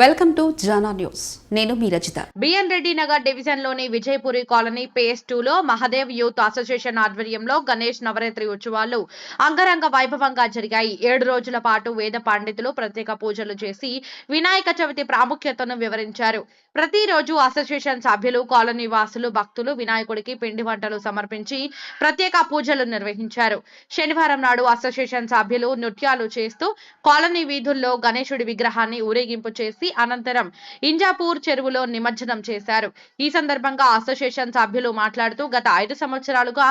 Welcome to జానా news. నేను మీ రచిత. బిఎన్ రెడ్డి నగర్ డివిజన్లోని విజయపురి కాలనీ పేస్ టూ లో మహదేవ్ యూత్ అసోసియేషన్ ఆధ్వర్యంలో గణేష్ నవరాత్రి ఉత్సవాలు అంగరంగ వైభవంగా జరిగాయి. ఏడు రోజుల పాటు వేద పండితులు ప్రత్యేక పూజలు చేసి వినాయక చవితి ప్రాముఖ్యతను వివరించారు. ప్రతిరోజు అసోసియేషన్ సభ్యులు కాలనీ వాసులు భక్తులు వినాయకుడికి పిండి వంటలు సమర్పించి ప్రత్యేక పూజలు నిర్వహించారు. శనివారం నాడు అసోసియేషన్ సభ్యులు నృత్యాలు చేస్తూ కాలనీ వీధుల్లో గణేశుడి విగ్రహాన్ని ఊరేగింపు చేసి అనంతరం ఇంజాపూర్ చెరువులో నిమజ్జనం చేశారు. ఈ సందర్భంగా అసోసియేషన్ సభ్యులు మాట్లాడుతూ గత ఐదు సంవత్సరాలుగా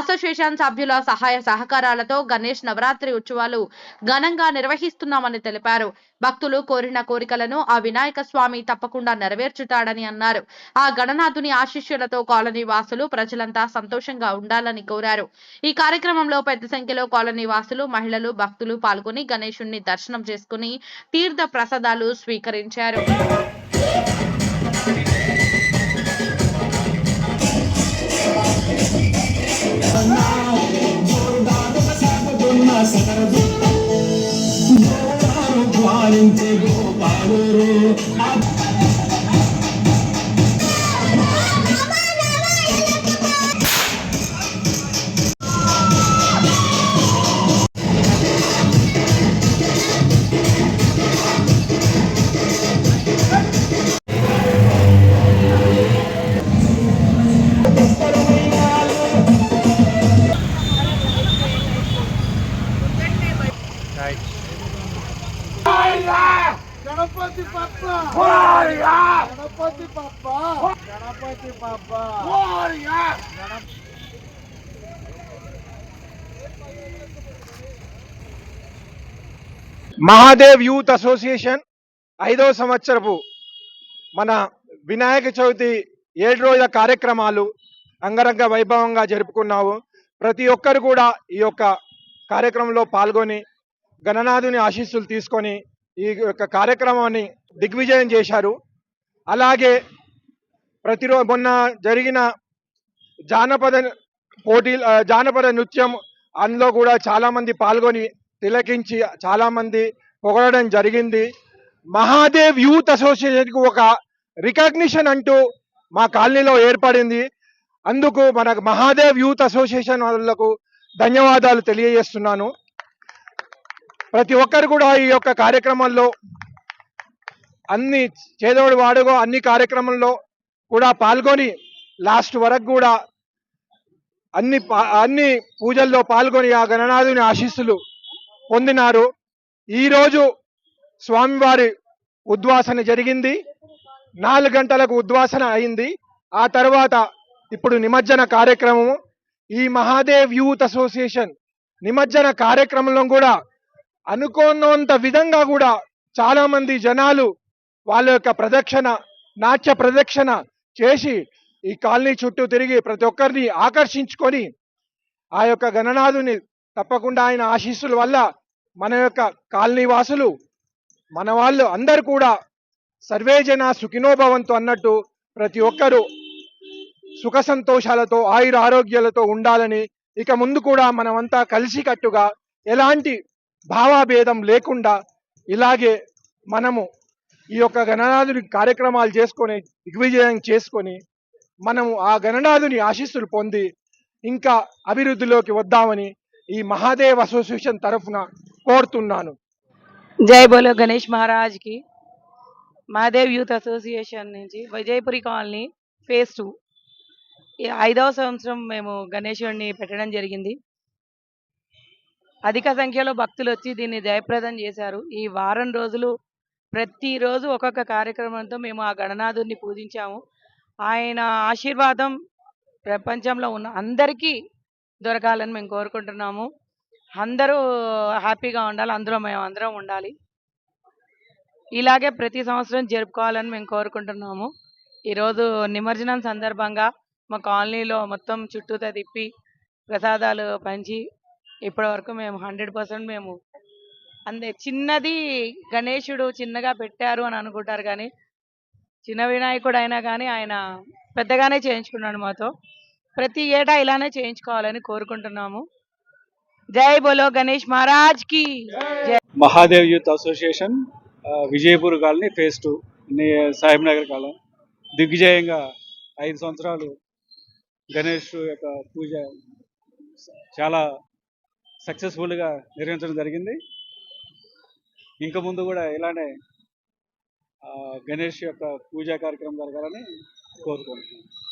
అసోసియేషన్ సభ్యుల సహాయ సహకారాలతో గణేష్ నవరాత్రి ఉత్సవాలు ఘనంగా నిర్వహిస్తున్నామని తెలిపారు. భక్తులు కోరిన కోరికలను ఆ వినాయక స్వామి తప్పకుండా నెరవేర్చుతాడని అన్నారు. ఆ గణనాథుని ఆశిష్యులతో కాలనీ వాసులు ప్రజలంతా సంతోషంగా ఉండాలని కోరారు. ఈ కార్యక్రమంలో పెద్ద సంఖ్యలో కాలనీ వాసులు మహిళలు భక్తులు పాల్గొని గణేశుణ్ణి దర్శనం చేసుకుని తీర్థ ప్రసాదాలు స్వీకరించారు. పాలించే గోపాలు గణపతి పప్ప. గణపతి పప్ప. గణపతి పప్ప. మహాదేవ్ యూత్ అసోసియేషన్ ఐదో సంవత్సరపు మన వినాయక చవితి ఏడు రోజుల కార్యక్రమాలు అంగరంగ వైభవంగా జరుపుకున్నాము. ప్రతి ఒక్కరు కూడా ఈ యొక్క కార్యక్రమంలో పాల్గొని గణనాథుని ఆశీస్సులు తీసుకొని ఈ యొక్క కార్యక్రమాన్ని దిగ్విజయం చేశారు. అలాగే ప్రతిరో మొన్న జరిగిన జానపద పోటీ జానపద నృత్యం అందులో కూడా చాలామంది పాల్గొని తిలకించి చాలామంది పొగడడం జరిగింది. మహాదేవ్ యూత్ అసోసియేషన్కి ఒక రికగ్నిషన్ అంటూ మా కాలనీలో ఏర్పడింది. అందుకు మన మహాదేవ్ యూత్ అసోసియేషన్ వాళ్ళకు ధన్యవాదాలు తెలియజేస్తున్నాను. ప్రతి ఒక్కరు కూడా ఈ యొక్క కార్యక్రమంలో అన్ని చేదోడు వాడుగో అన్ని కార్యక్రమంలో కూడా పాల్గొని లాస్ట్ వరకు కూడా అన్ని పా- అన్ని పూజల్లో పాల్గొని ఆ గణనాథుని ఆశీస్సులు పొందినారు. ఈరోజు స్వామివారి ఉద్వాసన జరిగింది. నాలుగు గంటలకు ఉద్వాసన అయింది. ఆ తర్వాత ఇప్పుడు నిమజ్జన కార్యక్రమము. ఈ మహాదేవ్ యూత్ అసోసియేషన్ నిమజ్జన కార్యక్రమంలో కూడా అనుకోనంత విధంగా కూడా చాలా మంది జనాలు వాళ్ళ యొక్క ప్రదక్షిణ నాట్య ప్రదక్షిణ చేసి ఈ కాలనీ చుట్టూ తిరిగి ప్రతి ఒక్కరిని ఆకర్షించుకొని ఆ యొక్క గణనాథుని తప్పకుండా ఆయన ఆశీస్సుల వల్ల మన యొక్క కాలనీ వాసులు మన వాళ్ళు అందరు కూడా సర్వే జన సుఖినోభవంతో అన్నట్టు ప్రతి ఒక్కరూ సుఖ సంతోషాలతో ఆయుర ఆరోగ్యాలతో ఉండాలని ఇక ముందు కూడా మనమంతా కలిసికట్టుగా ఎలాంటి భావాభేదం లేకుండా ఇలాగే మనము ఈ యొక్క గణనాథుని కార్యక్రమాలు చేసుకొని దిగ్విజయం చేసుకొని మనము ఆ గణనాథుని ఆశీస్సులు పొంది ఇంకా అభివృద్ధిలోకి వద్దామని ఈ మహాదేవ్ అసోసియేషన్ తరఫున కోరుతున్నాను. జై బోలో గణేష్ మహారాజ్కి మహాదేవ్ యూత్ అసోసియేషన్ నుంచి విజయపురి కాలనీ ఫేజ్ టూ. ఈ ఐదవ సంవత్సరం మేము గణేశుడిని పెట్టడం జరిగింది. అధిక సంఖ్యలో భక్తులు వచ్చి దీన్ని జయప్రదం చేశారు. ఈ వారం రోజులు ప్రతిరోజు ఒక్కొక్క కార్యక్రమంతో మేము ఆ గణనాథుడిని పూజించాము. ఆయన ఆశీర్వాదం ప్రపంచంలో ఉన్న అందరికీ దొరకాలని మేము కోరుకుంటున్నాము. అందరూ హ్యాపీగా ఉండాలి. అందులో మేము అందరం ఉండాలి. ఇలాగే ప్రతి సంవత్సరం జరుపుకోవాలని మేము కోరుకుంటున్నాము. ఈరోజు నిమజ్జనం సందర్భంగా మా కాలనీలో మొత్తం చుట్టూతో తిప్పి ప్రసాదాలు పంచి ఇప్పటి వరకు మేము హండ్రెడ్ పర్సెంట్ మేము అందే చిన్నది గణేశుడు చిన్నగా పెట్టారు అని అనుకుంటారు కానీ చిన్న వినాయకుడు అయినా కానీ ఆయన పెద్దగానే చేయించుకున్నాడు మాతో. ప్రతి ఏటా ఇలానే చేయించుకోవాలని కోరుకుంటున్నాము. జై బోలో గణేష్ మహారాజ్కి జై. Mahadev youth association Vijayapur colony phase two Sahib Nagar colony దిగ్విజయంగా ఐదు సంవత్సరాలు గణేష్ యొక్క పూజ చాలా సక్సెస్ఫుల్గా నిర్వహించడం జరిగింది. ఇంకా ముందు కూడా ఇలానే గణేష్ యొక్క పూజా కార్యక్రమం జరగాలని కోరుకుంటున్నాను.